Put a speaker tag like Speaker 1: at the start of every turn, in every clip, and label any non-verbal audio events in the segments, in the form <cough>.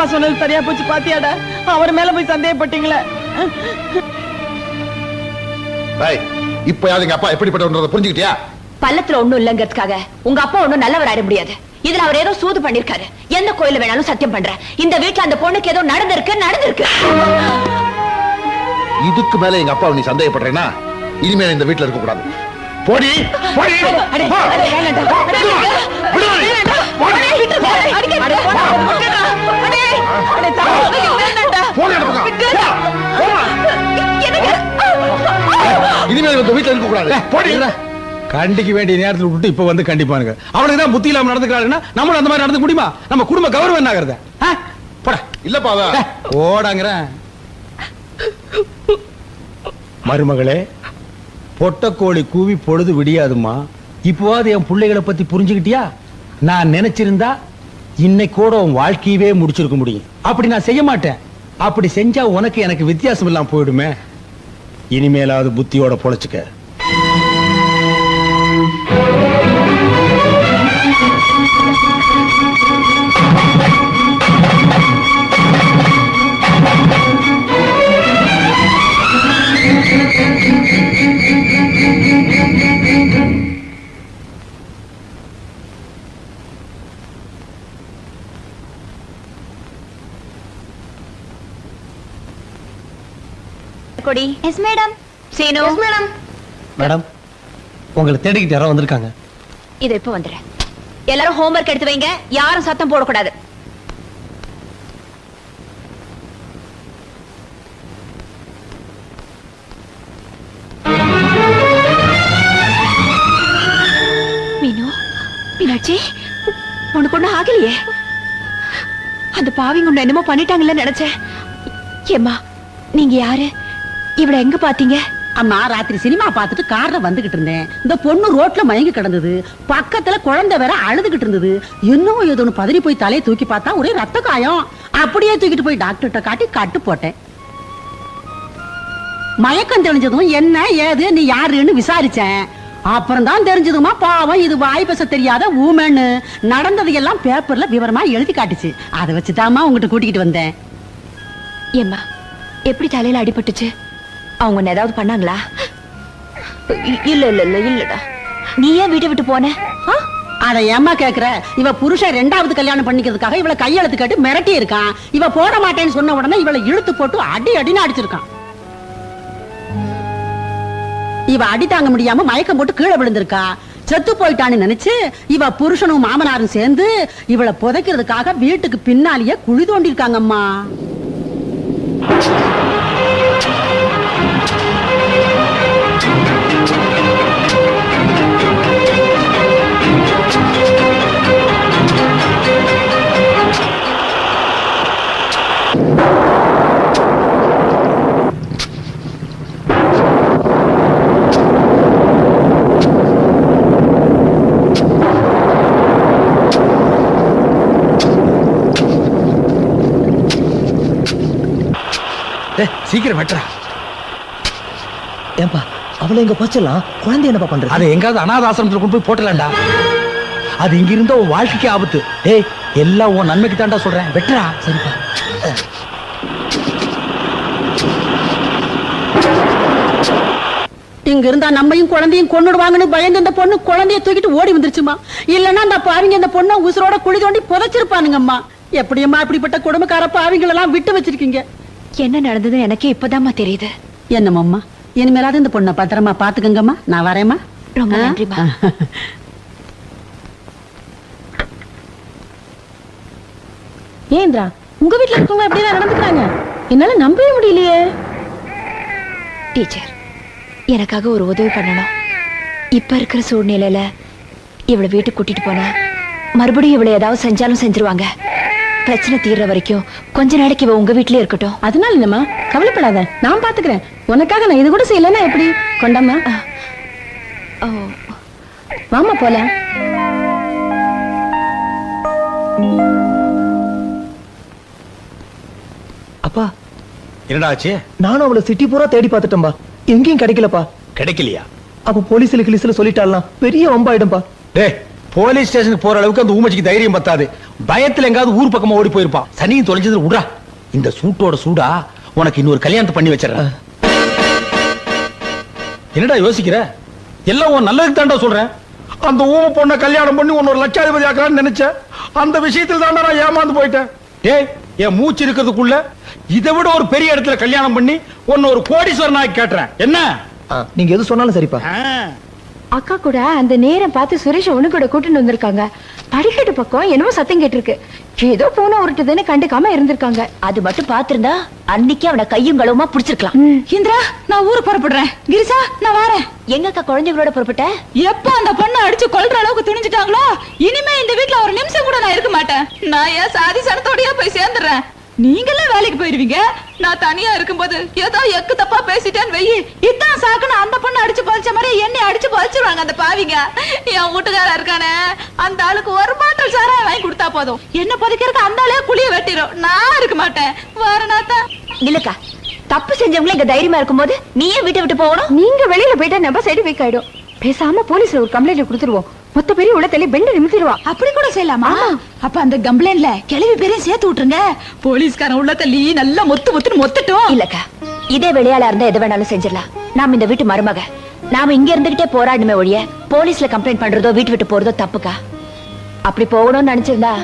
Speaker 1: அப்பா சொன்னது சரியா போச்சு பாத்தியாடா அவர் மேல போய் சந்தேகப்பட்டீங்களே
Speaker 2: இப்ப யாரு எங்க அப்பா எப்படிப்பட்டவன்றத புரிஞ்சுக்கிட்டியா
Speaker 3: பள்ளத்துல ஒண்ணும் இல்லங்கிறதுக்காக உங்க அப்பா ஒண்ணும் நல்லவர் ஆயிட முடியாது இதுல அவர் ஏதோ சூது பண்ணிருக்காரு எந்த கோயில வேணாலும் சத்தியம் பண்றேன் இந்த வீட்டுல அந்த பொண்ணுக்கு ஏதோ நடந்திருக்கு நடந்திருக்கு
Speaker 2: இதுக்கு மேல எங்க அப்பா நீ சந்தேகப்படுறேன்னா இனிமேல் இந்த வீட்டுல இருக்க கூடாது போடி போடி இந்த வீட்டுல இருக்க கூடாது. போடி.
Speaker 4: கண்டிக்க வேண்டிய நேரத்துல விட்டு இப்ப வந்து கண்டிப்பானுங்க. அவனுக்கு தான் புத்தி இல்லாம நடந்துக்கிறாருன்னா நம்மளும் அந்த மாதிரி நடந்துக்க முடியுமா? நம்ம குடும்ப கௌரவம் என்ன ஆகுறது? போடா.
Speaker 2: இல்லப்பா
Speaker 4: ஓடாங்கிறேன். மருமகளே பொட்டக்கோழி கூவி பொழுது விடியாதுமா இப்போவாது என் பிள்ளைகளை பத்தி புரிஞ்சுக்கிட்டியா? நான் நினைச்சிருந்தா இன்னைக்கு கூட உன் வாழ்க்கையவே முடிச்சிருக்க முடியும். அப்படி நான் செய்ய மாட்டேன். அப்படி செஞ்சா உனக்கு எனக்கு வித்தியாசம் இல்லாம போயிடுமே. இனிமேலாவது புத்தியோட பொழைச்சுக்க.
Speaker 3: கொடி yes madam Seenu? Yes madam
Speaker 5: madam உங்களை தேடிக்கிட்டு யாரோ வந்திருக்காங்க.
Speaker 3: இது இப்ப வந்துடுறேன். எல்லாரும் ஹோம்ஒர்க் எடுத்து வைங்க. யாரும் சத்தம் போடக்கூடாது. மீனு மீனாட்சி உனக்கு ஒண்ணும் ஆகலையே? அந்த பாவிங்க உன்னை என்னமோ பண்ணிட்டாங்கல்ல நினைச்சேன். ஏம்மா நீங்க யாரு? இவள எங்க பாத்தீங்க?
Speaker 6: அம்மா ராத்திரி சினிமா பார்த்துட்டு கார்ல வந்துகிட்டு இருந்தேன். இந்த பொண்ணு ரோட்ல மயங்கி கிடந்தது. பக்கத்துல குழந்தை வேற அழுதுகிட்டு இருந்தது. என்னவோ ஏதோ ஒண்ணு பதறி போய் தலையை தூக்கி பார்த்தா ஒரே ரத்த காயம். அப்படியே தூக்கிட்டு போய் டாக்டர்கிட்ட காட்டி கட்டு போட்டேன். மயக்கம் தெளிஞ்சதும் என்ன ஏது நீ யாருன்னு விசாரிச்சேன். அப்புறம் தான் தெரிஞ்சதுமா பாவம் இது வாய் பேச தெரியாத ஊமன்னு நடந்தது எல்லாம் பேப்பர்ல விவரமா எழுதி காட்டுச்சு. அதை வச்சுதாம்மா உங்ககிட்ட கூட்டிக்கிட்டு வந்தேன்.
Speaker 3: ஏம்மா எப்படி தலையில அடிபட்டுச்சு? அவங்க உன்னை ஏதாவது பண்ணாங்களா? இல்ல இல்ல இல்ல இல்லடா. நீ ஏன் வீட்டை விட்டு போன?
Speaker 6: அத கேக்குற? இவ புருஷன் ரெண்டாவது கல்யாணம் பண்ணிக்கிறதுக்காக இவள கையெழுத்து கேட்டு மிரட்டி இருக்கான். இவ போட மாட்டேன்னு சொன்ன உடனே இவளை இழுத்து போட்டு அடி அடின்னு அடிச்சிருக்கான். இவ அடி தாங்க முடியாம மயக்கம் போட்டு கீழே விழுந்திருக்கா. செத்து போயிட்டான்னு நினைச்சு இவ புருஷனும் மாமனாரும் சேர்ந்து இவளை புதைக்கிறதுக்காக வீட்டுக்கு பின்னாலேயே குழி தோண்டிருக்காங்கம்மா
Speaker 4: இருக்காங்கம்மா சீக்கிரம் வெட்டுறா.
Speaker 5: ஏன்பா அவளை இங்க பச்சலாம் குழந்தை என்னப்பா பண்றது?
Speaker 4: அதை எங்காவது ஆசிரமத்துல கொண்டு போய் போட்டலாம்டா அது இங்க இருந்த உன் வாழ்க்கைக்கு ஆபத்து. டேய் எல்லாம் உன் நன்மைக்கு தான்டா சொல்றேன். வெட்டுறா.
Speaker 5: சரிப்பா.
Speaker 6: இங்க இருந்தா நம்மையும் குழந்தையும் கொன்னுடுவாங்கன்னு பயந்து அந்த பொண்ணு குழந்தைய தூக்கிட்டு ஓடி வந்துருச்சுமா. இல்லன்னா அந்த பாவிங்க அந்த பொண்ணை உசுரோட குழி தோண்டி புதைச்சிருப்பானுங்கம்மா. எப்படியம்மா இப்படிப்பட்ட குடும்பக்கார பாவிங்களை எல்லாம் விட்டு வச்சிருக்கீங்க?
Speaker 3: என்ன நடந்ததுன்னு எனக்கே இப்பதாம்மா தெரியுது.
Speaker 6: என்னம்மா இனிமேலாவது இந்த பொண்ணை பத்திரமா பாத்துக்கங்கம்மா நான் வரேம்மா.
Speaker 3: ரொம்ப
Speaker 6: ஆ?
Speaker 3: நன்றிம்மா.
Speaker 1: ஏந்திரா உங்க வீட்ல இருக்கவங்க அப்படியே நடந்துக்கிறாங்க? என்னால நம்பவே முடியலையே.
Speaker 3: டீச்சர் எனக்காக ஒரு உதவி பண்ணணும். இப்ப இருக்கிற சூழ்நிலையில இவளை வீட்டுக்கு கூட்டிட்டு போனா மறுபடியும் இவளை ஏதாவது செஞ்சாலும் செஞ்சிருவாங்க. பிரச்சனை தீர்ற வரைக்கும் கொஞ்ச நாளைக்கு இவ உங்க வீட்லயே இருக்கட்டும்.
Speaker 1: அதனால என்னம்மா? கவலைப்படாத. நான் பாத்துக்கிறேன். உனக்காக நான் இது கூட செய்யலன்னா எப்படி? கொண்டாம்மா.
Speaker 3: ஓ.
Speaker 1: வாமா போலாம்.
Speaker 5: அப்பா.
Speaker 4: என்னடா ஆச்சு?
Speaker 5: நானும் அவளை சிட்டி பூரா தேடி பார்த்துட்டேன்பா. எங்கேயும் கிடைக்கலப்பா.
Speaker 4: கிடைக்கலையா?
Speaker 5: அப்ப போலீஸ்ல கிளிஸ்ல சொல்லிட்டாலாம் பெரிய வம்பாயிடும்பா.
Speaker 4: டேய் போலீஸ் ஸ்டேஷனுக்கு போற அளவுக்கு அந்த ஊமச்சிக்கு தைரியம் பத்தாது.
Speaker 7: பயத்துல எங்காவது ஊர் பக்கமா ஓடி போயிருப்பான். சனியும் தொலைஞ்சதுல விடுறா இந்த சூட்டோட சூடா உனக்கு இன்னொரு கல்யாணத்தை பண்ணி வச்சிடறேன். என்னடா யோசிக்கிற? எல்லாம் உன் நல்லதுக்கு தான்டா சொல்றேன். அந்த ஊம பொண்ணை கல்யாணம் பண்ணி உன்னை ஒரு லட்சாதிபதி ஆக்கலாம்னு நினைச்சேன் அந்த விஷயத்தில் தான்டா நான் ஏமாந்து போயிட்டேன். டேய் என் மூச்சு இருக்கிறதுக்குள்ள இதை விட ஒரு பெரிய இடத்துல கல்யாணம் பண்ணி உன்னை ஒரு கோடீஸ்வரன் ஆக்கி கேட்டுறேன். என்ன?
Speaker 8: நீங்க எது சொன்னாலும் சரிப்பா.
Speaker 3: அக்கா கூட அந்த நேரம் பார்த்து சுரேஷ் ஒண்ணு கூட கூட்டிட்டு வந்திருக்காங்க. படிக்கட்டு பக்கம் என்னமோ சத்தம் கேட்டிருக்கு. ஏதோ பூனை உருட்டுதுன்னு கண்டுக்காம இருந்திருக்காங்க. அது மட்டும் பாத்திருந்தா அன்னைக்கு அவனை கையும் களவுமா புடிச்சிருக்கலாம்.
Speaker 9: இந்திரா நான் ஊருக்கு புறப்படுறேன். கிரிசா நான் வரேன்.
Speaker 3: எங்கக்கா குழந்தைகளோட புறப்பட்ட?
Speaker 9: எப்ப அந்த பொண்ணை அடிச்சு கொல்ற அளவுக்கு துணிஞ்சிட்டாங்களோ இனிமே இந்த வீட்ல ஒரு நிமிஷம் கூட நான் இருக்க மாட்டேன். நான் ஏன் சாதி சனத்தோடயா போய் சேர்ந்துடுறேன். நீங்கெல்லாம் வேலைக்கு போயிருவீங்க? நான் தனியா இருக்கும்போது ஏதோ எக்கு தப்பா பேசிட்டேன்னு வெயி இதான் சாக்குன்னு அந்த பொண்ணு அடிச்சு பழிச்ச மாதிரி என்னை அடிச்சு பழிச்சிருவாங்க அந்த பாவிங்க. என் வீட்டுக்காரா இருக்கானே அந்த ஆளுக்கு ஒரு பாட்டில் சாராயம் வாங்கி கொடுத்தா போதும். என்ன புதைக்கிறதுக்கு அந்த ஆளே குழிய வெட்டிடும் நான் இருக்க மாட்டேன். வரனாத்தா
Speaker 3: இல்லக்கா தப்பு செஞ்சவங்களே இங்க தைரியமா இருக்கும்போது நீயே வீட்டை விட்டு போகணும். நீங்க வெளியில போயிட்டா நம்ம சைடு வீக் ஆயிடும். பேசாம போலீஸ்ல ஒரு கம்ப்ளைண்ட் கொடுத்துருவோம். மொத்த பெரிய உள்ள தள்ளி பெண்டு நிமித்திடுவா.
Speaker 9: அப்படி கூட செய்யலாமா? அப்ப அந்த கம்ப்ளைண்ட்ல கிளவி பேரையும் சேர்த்து விட்டுருங்க. போலீஸ்காரன் உள்ள தள்ளி நல்லா மொத்து மொத்துன்னு மொத்தட்டும்.
Speaker 3: இல்லக்கா இதே வெளியாளா இருந்தா எது வேணாலும் செஞ்சிடலாம். நாம இந்த வீட்டு மருமக. நாம இங்க இருந்துகிட்டே போராடணுமே ஒழிய போலீஸ்ல கம்ப்ளைண்ட் பண்றதோ வீட்டு விட்டு போறதோ தப்புக்கா? அப்படி போகணும்னு நினைச்சிருந்தா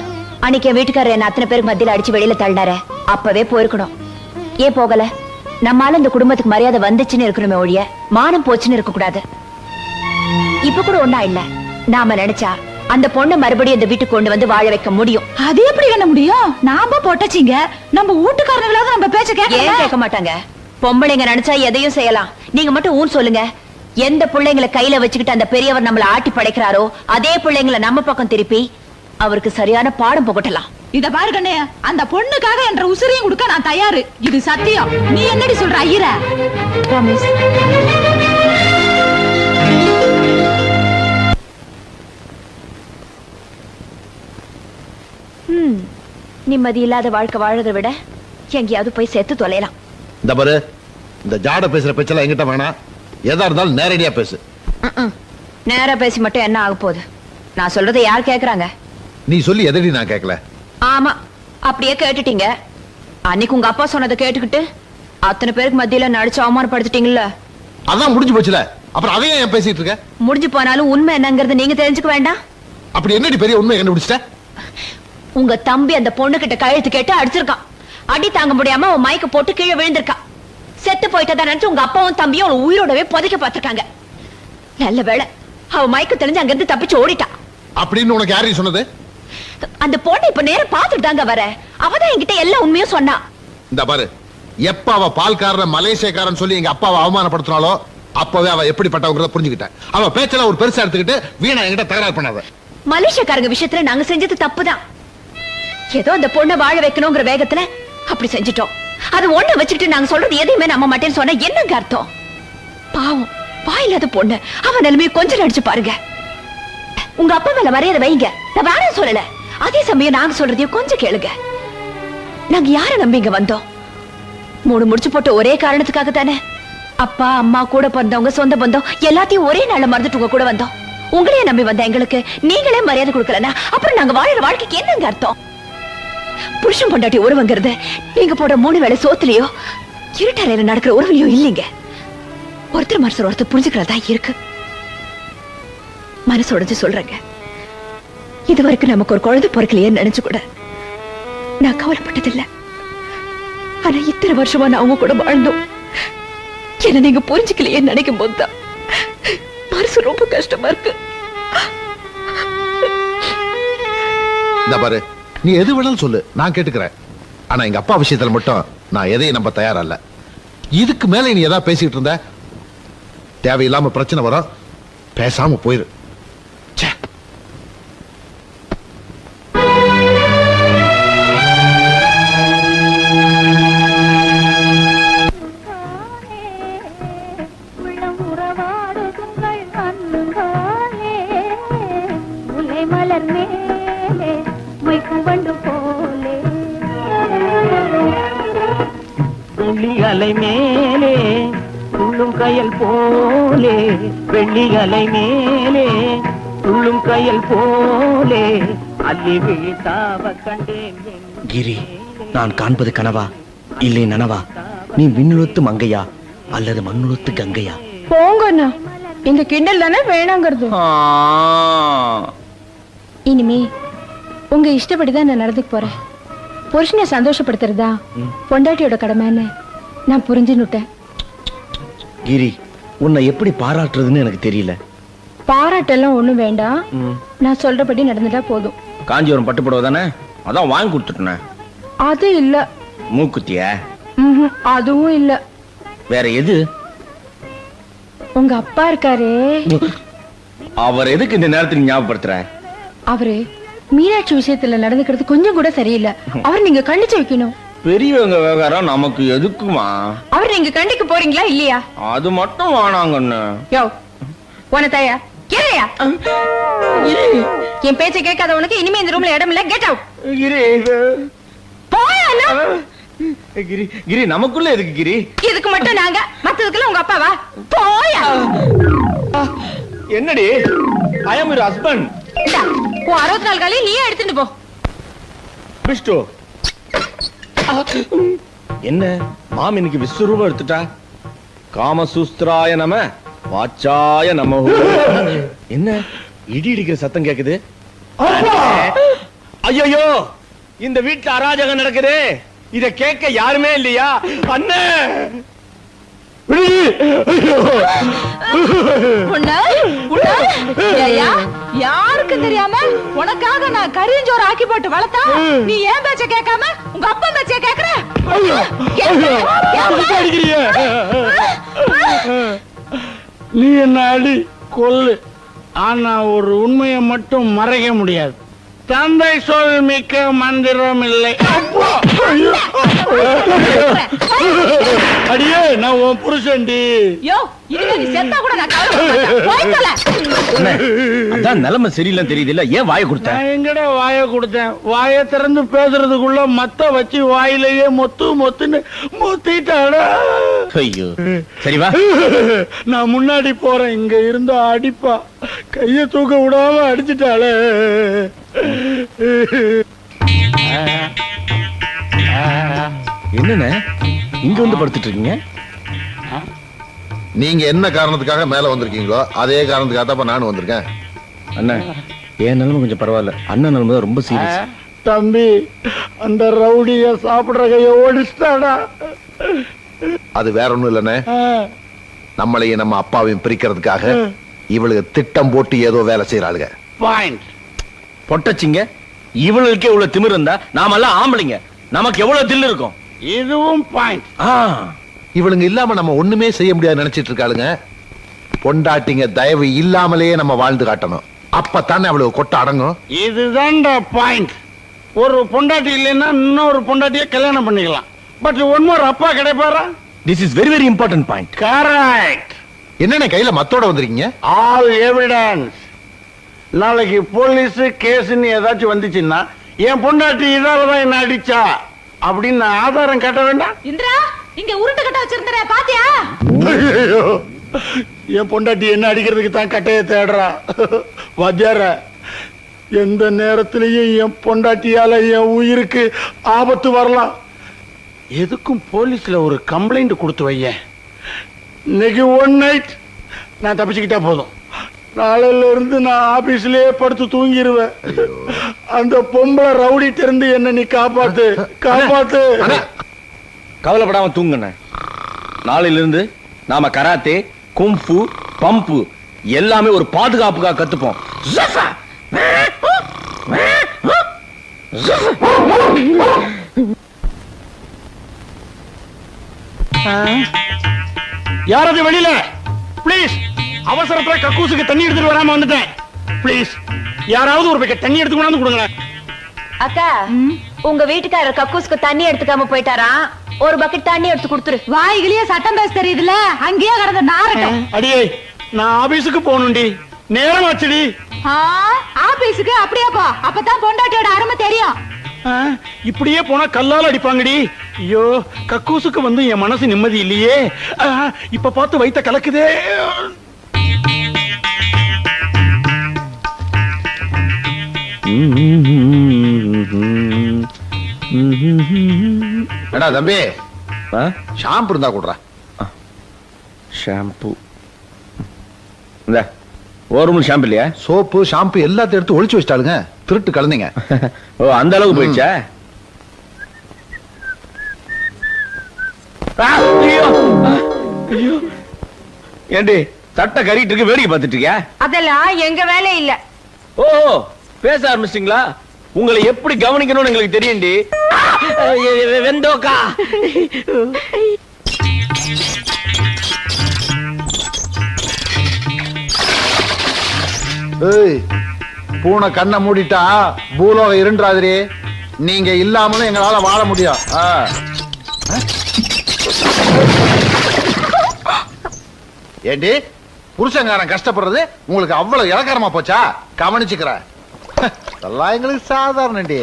Speaker 3: அன்னைக்கு என் வீட்டுக்காரர் என்ன அத்தனை பேருக்கு மத்தியில அடிச்சு வெளியில தள்ளினாரு. அப்பவே போயிருக்கணும். ஏன் போகல? நம்மால இந்த குடும்பத்துக்கு மரியாதை வந்துச்சுன்னு இருக்கணுமே ஒழிய மானம் போச்சுன்னு இருக்க கூடாது இப்ப கூட ஒண்ணா இல்ல. நாம நினைச்சா அந்த பொண்ணை மறுபடியும் இந்த வீட்டுக்கு கொண்டு வந்து வாழ வைக்க முடியும்.
Speaker 9: அது எப்படி பண்ண முடியும்? நாம பொட்டச்சிங்க. நம்ம வீட்டுக்காரங்களாவது நம்ம பேச்ச
Speaker 3: ஏன்
Speaker 9: கேட்க
Speaker 3: கேட்க மாட்டாங்க? பொம்பளைங்க நினைச்சா எதையும் செய்யலாம். நீங்க மட்டும் ஊன் சொல்லுங்க. எந்த பிள்ளைங்களை கையில வச்சுக்கிட்டு அந்த பெரியவர் நம்மள ஆட்டி படைக்கிறாரோ அதே பிள்ளைங்களை நம்ம பக்கம் திருப்பி அவருக்கு சரியான பாடம் புகட்டலாம்.
Speaker 9: இத பாரு கண்ணே அந்த பொண்ணுக்காக என்ற உசிரையும் கொடுக்க நான் தயாரு. இது சத்தியம். நீ என்னடி சொல்ற ஐயர?
Speaker 3: நிம்மதி இல்லாத வாழ்க்கை வாழறதை விட எங்கேயாவது போய் செத்து தொலையலாம்.
Speaker 2: இந்த பாரு இந்த ஜாட பேசுற பேச்செல்லாம் எங்கிட்ட வேணாம். எதா இருந்தாலும் நேரடியா பேசு.
Speaker 3: நேரா பேசி மட்டும் என்ன ஆக போகுது? நான் சொல்றதை யார் கேக்குறாங்க?
Speaker 2: நீ சொல்லி எதடி நான் கேட்கல
Speaker 3: ஆமா அப்படியே கேட்டுட்டீங்க. அன்னைக்கு உங்க அப்பா சொன்னதை கேட்டுக்கிட்டு அத்தனை பேருக்கு மத்தியில நடிச்சு அவமானப்படுத்திட்டீங்கல்ல?
Speaker 2: அதான் முடிஞ்சு போச்சுல. அப்புறம் அதையும் ஏன் பேசிட்டு இருக்க?
Speaker 3: முடிஞ்சு போனாலும் உண்மை என்னங்கறது நீங்க தெரிஞ்சுக்க வேண்டாம்.
Speaker 2: அப்படி என்னடி பெரிய உண்மையை கண்டுபிடிச்சிட்ட?
Speaker 3: உங்க தம்பி அந்த பொண்ணு கிட்ட கழுத்து கேட்டு அடிச்சிருக்கான். அடி தாங்க முடியாம அவன் மயக்க போட்டு கீழே விழுந்திருக்கான். செத்து போயிட்டதா நினைச்சு உங்க அப்பாவும் தம்பியும் அவளை உயிரோடவே புதைக்க பார்த்திருக்காங்க. நல்ல வேளை அவ மயக்க தெரிஞ்சு அங்க இருந்து தப்பிச்சு ஓடிட்டான்.
Speaker 2: அப்படின்னு உனக்கு யாரையும் சொன்னது?
Speaker 3: அந்த பொண்ணு இப்ப நேரம் பார்த்துட்டு தாங்க வர அவதான் என்கிட்ட எல்லா உண்மையும் சொன்னா.
Speaker 2: இந்த பாரு எப்ப அவ பால்காரன் மலேசியக்காரன் சொல்லி எங்க அப்பாவை அவமானப்படுத்தினாலோ அப்பவே அவ எப்படிப்பட்டவங்கிறத புரிஞ்சுக்கிட்டேன். அவ பேச்செல்லாம் ஒரு பெருசா எடுத்துக்கிட்டு வீணா என்கிட்ட தகராறு பண்ணாத.
Speaker 3: மலேசியக்காரங்க விஷயத்துல நாங்க செஞ்சது தப்புதான். ஏதோ அந்த பொண்ணை வாழ வைக்கணுங்கிற வேகத்துல அப்படி செஞ்சிட்டோம். அது ஒண்ண வச்சுக்கிட்டு நாங்க சொல்றது எதையுமே நம்ப மாட்டேன்னு சொன்னா என்னங்க அர்த்தம்? பாவம் வாயில்லாத பொண்ணு. அவன் நிலைமையை கொஞ்சம் நடிச்சு பாருங்க. உங்க அப்பா மேல மரியாதை வைங்க. நான் வேணாம் சொல்லல. அதே சமயம் நாங்க சொல்றதையும் கொஞ்சம் கேளுங்க. நாங்க யார நம்பி இங்க வந்தோம்? மூணு முடிச்சு போட்ட ஒரே காரணத்துக்காக தானே? அப்பா அம்மா கூட பிறந்தவங்க சொந்த பந்தம் எல்லாத்தையும் ஒரே நாள்ல மறந்துட்டு உங்க கூட வந்தோம். உங்களையே நம்பி வந்த எங்களுக்கு நீங்களே மரியாதை கொடுக்கலன்னா அப்புறம் நாங்க வாழற வாழ்க்கைக்கு என்னங்க அர்த்தம்? புருஷன் பொண்டாட்டி உறவுங்கிறது நீங்க போடுற மூணு வேளை சோத்துலயோ இருட்டறையில நடக்கிற உறவுலயோ இல்லைங்க. ஒருத்தர் மனசு ஒருத்தர் புரிஞ்சுக்கிறதா இருக்கு. மனசு உடைஞ்சு சொல்றேங்க. இது வரைக்கும் நமக்கு ஒரு குழந்தை பிறக்கலையே நினைச்சு கூட நான் கவலைப்பட்டதில்லை. ஆனா இத்தனை வருஷமா நான் அவங்க கூட வாழ்ந்தோம். என்ன நீங்க புரிஞ்சுக்கலையேன்னு நினைக்கும் போதுதான் மனசு ரொம்ப கஷ்டமா இருக்கு.
Speaker 2: பாரு நீ எது வேணாலும் சொல்லு நான் கேட்டுக்கிறேன். ஆனா எங்க அப்பா விஷயத்துல மட்டும் நான் எதையும் நம்ப தயாரா இல்ல இதுக்கு மேல நீ ஏதாவது பேசிட்டு இருந்த? தேவையில்லாம பிரச்சனை வரும். பேசாம போயிரு. ச்சே.
Speaker 10: மலர் போலே
Speaker 11: வெள்ளி அலை மேலே துள்ளும் கயல் போலே. வெள்ளி அலை மேலே துள்ளும் கயல் போலே. அள்ளி விழித்தாவ கண்டேன்
Speaker 8: கிரி நான் காண்பது கனவா? இல்லை நனவா? நீ விண்ணுலத்து மங்கையா? அல்லது மண்ணுலத்து கங்கையா?
Speaker 3: போங்க இந்த கிண்டல் தானே வேணாங்கிறது. இனிமே உங்க இஷ்டப்படிதான் நான் நடந்துக்க போறேன். புருஷனை சந்தோஷப்படுத்துறதா? பொண்டாட்டியோட கடமைன்னு நான் புரிஞ்சுன்னுட்டேன்.
Speaker 8: கிரி உன்னை எப்படி பாராட்டுறதுன்னு எனக்கு தெரியல.
Speaker 3: பாராட்டெல்லாம் ஒண்ணும் வேண்டாம். நான் சொல்றபடி நடந்துட்டா போதும்.
Speaker 8: காஞ்சிபுரம் பட்டு புடவை தானே? அதான் வாங்கி கொடுத்துட்டேன்.
Speaker 3: அது இல்ல.
Speaker 8: மூக்குத்திய?
Speaker 3: அதுவும் இல்ல.
Speaker 8: வேற எது?
Speaker 3: உங்க அப்பா இருக்காரே.
Speaker 8: அவர் எதுக்கு இந்த நேரத்துக்கு ஞாபகப்படுத்துற?
Speaker 3: அவரு மீனாட்சி விஷயத்துல நடந்துக்கிறது கொஞ்சம் கூட சரியில்லை. அவர் நீங்க கண்டிச்சு வைக்கணும்.
Speaker 8: பெரியவங்க விவகாரம் நமக்கு எதுக்குமா?
Speaker 3: அவர் நீங்க கண்டிக்க போறீங்களா இல்லையா?
Speaker 8: அது மட்டும் வேணாங்கன்னு.
Speaker 3: யோ தாயா கேளையா? என் பேச்சை கேட்காத உனக்கு இனிமே இந்த ரூம்ல இடம் இல்ல கெட் அவுட்
Speaker 8: கிரி
Speaker 3: போயா.
Speaker 8: கிரி கிரி நமக்குள்ள எதுக்கு கிரி?
Speaker 3: இதுக்கு மட்டும் நாங்க மத்ததுக்குள்ள உங்க அப்பாவா? போயா.
Speaker 8: என்னடி? ஐ அம் யுவர் ஹஸ்பண்ட்
Speaker 3: உன் அறுபத்தி நாலு காலையும் நீயே எடுத்துட்டு போ.
Speaker 8: விஷ்ணு. என்ன? மாம் இன்னைக்கு விஸ்வரூபம் எடுத்துட்டா? காமசூஸ்திராய நம வாச்சாய நம என்ன? இடி இடிக்கிற சத்தம் கேக்குது. ஐயோ இந்த வீட்டுல அராஜகம் நடக்குது. இத கேட்க யாருமே இல்லையா? அண்ணே!
Speaker 9: யாருக்கு தெரியாம உனக்காக நான் கரியஞ்சோறு ஆக்கி போட்டு வளர்த்தா நீ ஏன் பேச்ச கேட்காம உங்க அப்பா பேச்ச கேக்குற.
Speaker 7: நீ என்ன அடி கொல்லு. ஆனா ஒரு உண்மையை மட்டும் மறைக்க முடியாது. தந்தை சொல் மிக்க மந்திரம் இல்லை! அடியே நான் உன் புருஷன்டி.
Speaker 9: யோ செத்தா கூட.
Speaker 8: அதான் நிலைமை சரியில்லைன்னு தெரியுது இல்ல ஏன் வாய கொடுத்த?
Speaker 7: நான் எங்கடா வாயை கொடுத்தேன்? வாயை திறந்து பேசுறதுக்குள்ள மத்த வச்சு வாயிலேயே மொத்து மொத்துன்னு மொத்திட்டாடா.
Speaker 8: ஐயோ. சரி வா.
Speaker 7: நான் முன்னாடி போறேன் இங்க இருந்து அடிப்பா. கைய தூக்க விடாம அடிச்சிட்டாளே.
Speaker 8: என்னண்ணே? இங்க வந்து படுத்துட்டு இருக்கீங்க
Speaker 2: நீங்க என்ன காரணத்துக்காக மேல வந்திருக்கீங்களோ அதே காரணத்துக்காக தான் நானும் வந்திருக்கேன்.
Speaker 8: அண்ணா என் நிலைமை கொஞ்சம் பரவாயில்ல. அண்ணன் நிலைமை தான் ரொம்ப சீரியஸ்
Speaker 7: தம்பி அந்த ரவுடிய சாப்பிடுற கைய ஓடிச்சிட்டாடா.
Speaker 2: அது வேற ஒண்ணும் இல்லைண்ணே. நம்மளையும் நம்ம அப்பாவையும் பிரிக்கிறதுக்காக இவளுக்கு திட்டம் போட்டு ஏதோ வேலை செய்யறாளுங்க
Speaker 7: பாயிண்ட்
Speaker 8: பொட்டச்சிங்க. இவளுக்கே இவ்வளவு திமிரு இருந்தா நாமெல்லாம் ஆம்பளைங்க. நமக்கு எவ்வளவு தில்லு இருக்கும்?
Speaker 7: இதுவும் பாயிண்ட்
Speaker 8: ஆ,
Speaker 2: இவளுங்க இல்லாம நம்ம ஒண்ணுமே செய்ய முடியாது நினைச்சிட்டு இருக்காளுங்க. பொண்டாட்டிங்க தயவு இல்லாமலேயே நம்ம வாழ்ந்து காட்டணும். அப்பத்தானே அவளுக்கு கொட்ட அடங்கும்?
Speaker 7: இதுதான்டா பாயிண்ட் ஒரு பொண்டாட்டி இல்லைன்னா இன்னொரு பொண்டாட்டிய கல்யாணம் பண்ணிக்கலாம். பட் ஒன் மோர் அப்பா கிடைப்பாரா?
Speaker 8: This is very very important point.
Speaker 7: Correct
Speaker 2: என்னென்ன கையில மத்தோட வந்திருக்கீங்க?
Speaker 7: ஆல் எவிடன்ஸ் நாளைக்கு போலீஸ் கேஸ்ன்னு ஏதாச்சும் வந்துச்சுன்னா என் பொண்டாட்டி இதாலதான் என்ன அடிச்சா? அப்படின்னு நான் ஆதாரம் கட்ட வேண்டாம்.
Speaker 9: இந்திரா இங்க உருட்டு கட்ட வச்சிருந்தே பாத்தியா?
Speaker 7: என் பொண்டாட்டி என்ன அடிக்கிறதுக்கு தான் கட்டைய தேடுறா? வாத்தியார எந்த நேரத்திலையும் என் பொண்டாட்டியால என் உயிருக்கு ஆபத்து வரலாம். எதுக்கும் போலீஸ்ல ஒரு கம்ப்ளைண்ட் கொடுத்து வையேன். இன்னைக்கு ஒன் நைட் நான் தப்பிச்சுக்கிட்டா போதும். நாளையில இருந்து நான் ஆபீஸ்லயே படுத்து தூங்கிடுவேன் அந்த பொம்பளை ரவுடி திறந்து என்ன நீ காப்பாத்து காப்பாத்து.
Speaker 8: கவலைப்படாம தூங்குண்ணே. நாளையில இருந்து நாம கராத்தே கும்ஃபு பம்பு எல்லாமே ஒரு பாதுகாப்புக்காக கத்துப்போம்!
Speaker 7: யாராவது வெளியில? ப்ளீஸ் அவசரத்துல கக்கூசுக்கு தண்ணி எடுத்துட்டு வராம வந்துட்டேன். ப்ளீஸ் யாராவது ஒரு பக்கெட் தண்ணி எடுத்து கொண்டாந்து கொடுங்க
Speaker 3: அக்கா உங்க வீட்டுக்காரர் கக்கூஸ்க்கு தண்ணி எடுத்துக்காம போயிட்டாரா? ஒரு பக்கெட் தண்ணி எடுத்து கொடுத்துரு.
Speaker 9: வாய்கிலேயே சட்டம் பேச தெரியுதுல அங்கேயே கடந்த நாரட்டம்.
Speaker 7: அடியே நான் ஆபீஸுக்கு போகணும்டி. நேரம் ஆச்சுடி
Speaker 9: ஆபீஸுக்கு அப்படியே போ. அப்பதான் பொண்டாட்டியோட அருமை தெரியும்.
Speaker 7: இப்படியே போனா கல்லால் அடிப்பாங்கடி. ஐயோ கக்கூசுக்கு வந்து என் மனசு நிம்மதி இல்லையே. இப்ப பார்த்து வைத்த கலக்குதே.
Speaker 2: எடா தம்பி? ஷாம்பு இருந்தா கொடுறா.
Speaker 8: ஷாம்பு. இந்த ஒரு ஷாம்பு இல்லையா?
Speaker 2: சோப்பு ஷாம்பு எல்லாத்தையும் எடுத்து ஒழிச்சு வச்சிட்டாளுங்க. திருட்டு கலந்தீங்க. <laughs>
Speaker 8: ஓ அந்த அளவுக்கு போயிடுச்சா? ஏண்டி தட்டை கறிட்டு இருக்கு வேடிக்கை பார்த்துட்டு இருக்கியா?
Speaker 1: அதெல்லாம் எங்க வேலை இல்ல.
Speaker 8: ஓ பேச ஆரம்பிச்சிங்களா உங்களை எப்படி கவனிக்கணும்னு எங்களுக்கு தெரியும்டி. வெந்தோக்கா.
Speaker 2: ஏய் பூனை கண்ணை மூடிட்டா பூலோகம் இருண்டாதிரி நீங்க இல்லாமலும் எங்களால வாழ முடியும். ஆ. ஏண்டி புருஷங்காரன் கஷ்டப்படுறது உங்களுக்கு அவ்வளவு இலக்காரமா போச்சா? கவனிச்சுக்கிறேன். அதெல்லாம் எங்களுக்கு சாதாரணண்டி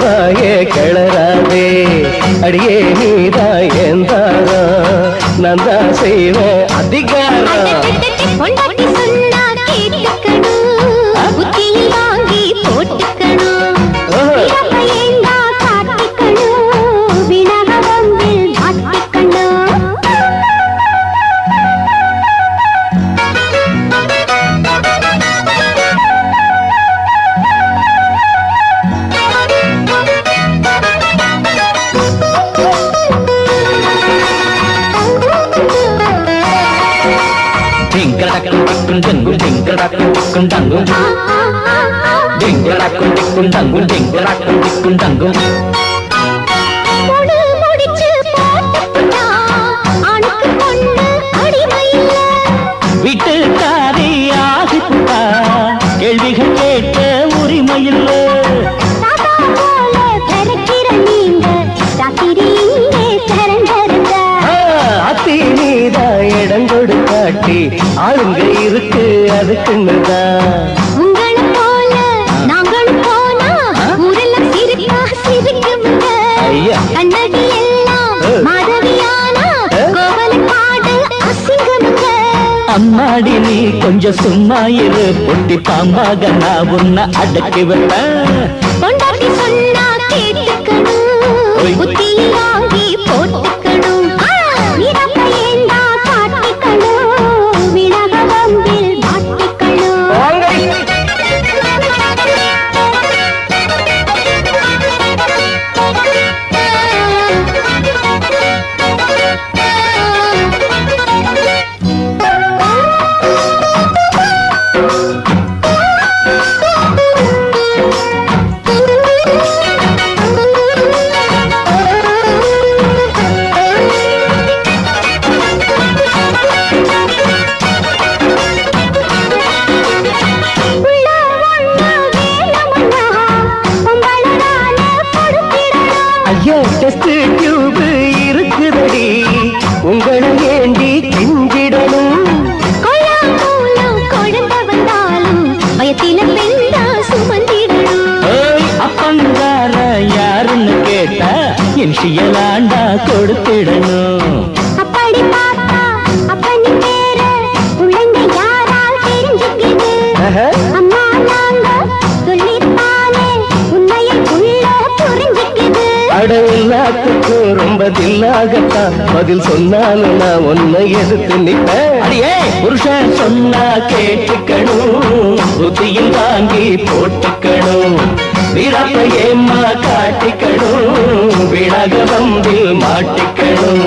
Speaker 11: வாயே கிளறாதே. அடியே நீதா ஏந்தாரா நான் தான் செய்வேன் அதிகாரம். டங்கும் டிங்கடக்கும் டிக்கும் டங்கும் டிங்கடக்கும் டிக்கும் டங்கும் டிங்கடக்கும் டிக்கும் டங்கும்
Speaker 10: பொடு முடிச்சு போட்டுப்புட்டா ஆணுக்கு பொண்ணு அடிமை இல்ல
Speaker 11: வீட்டுக்காரி ஆகிப்புட்டா கேள்விகள் கேட்க உரிமையில்லை
Speaker 10: தாத்தா போல பிறக்கிற நீங்க ராத்திரி இங்கே திறந்திருந்தா
Speaker 11: அத்தி நீதா இடம் கொடுக்காட்டி ஆளுங்க ஐயா.
Speaker 10: கண்ணகி எல்லாம் மாதவியானா கோவல காடு அசிங்கமுங்க.
Speaker 11: அம்மாடி நீ கொஞ்சம் சும்மா இரு பொட்டி பாம்பாக நான் உன்னை அடக்கி வைப்பேன்.
Speaker 10: பொண்டாட்டி சொன்னா கேட்டுக்கணும். அம்மா நாங்க சொல்லித்தானே உண்மையை உள்ள புரிஞ்சுக்குது.
Speaker 11: அட எல்லாத்துக்கும் ரொம்ப தில்லாகத்தான் பதில் சொன்னாலும் நான் உன்னை எதிர்த்து நிற்பேன். அடியே புருஷன் சொன்னா கேட்டுக்கணும் புத்தியில் வாங்கி போட்டுக்கணும். வீரப்ப ஏம்மா காட்டிக்கணும் விழக வம்பில் மாட்டிக்கணும்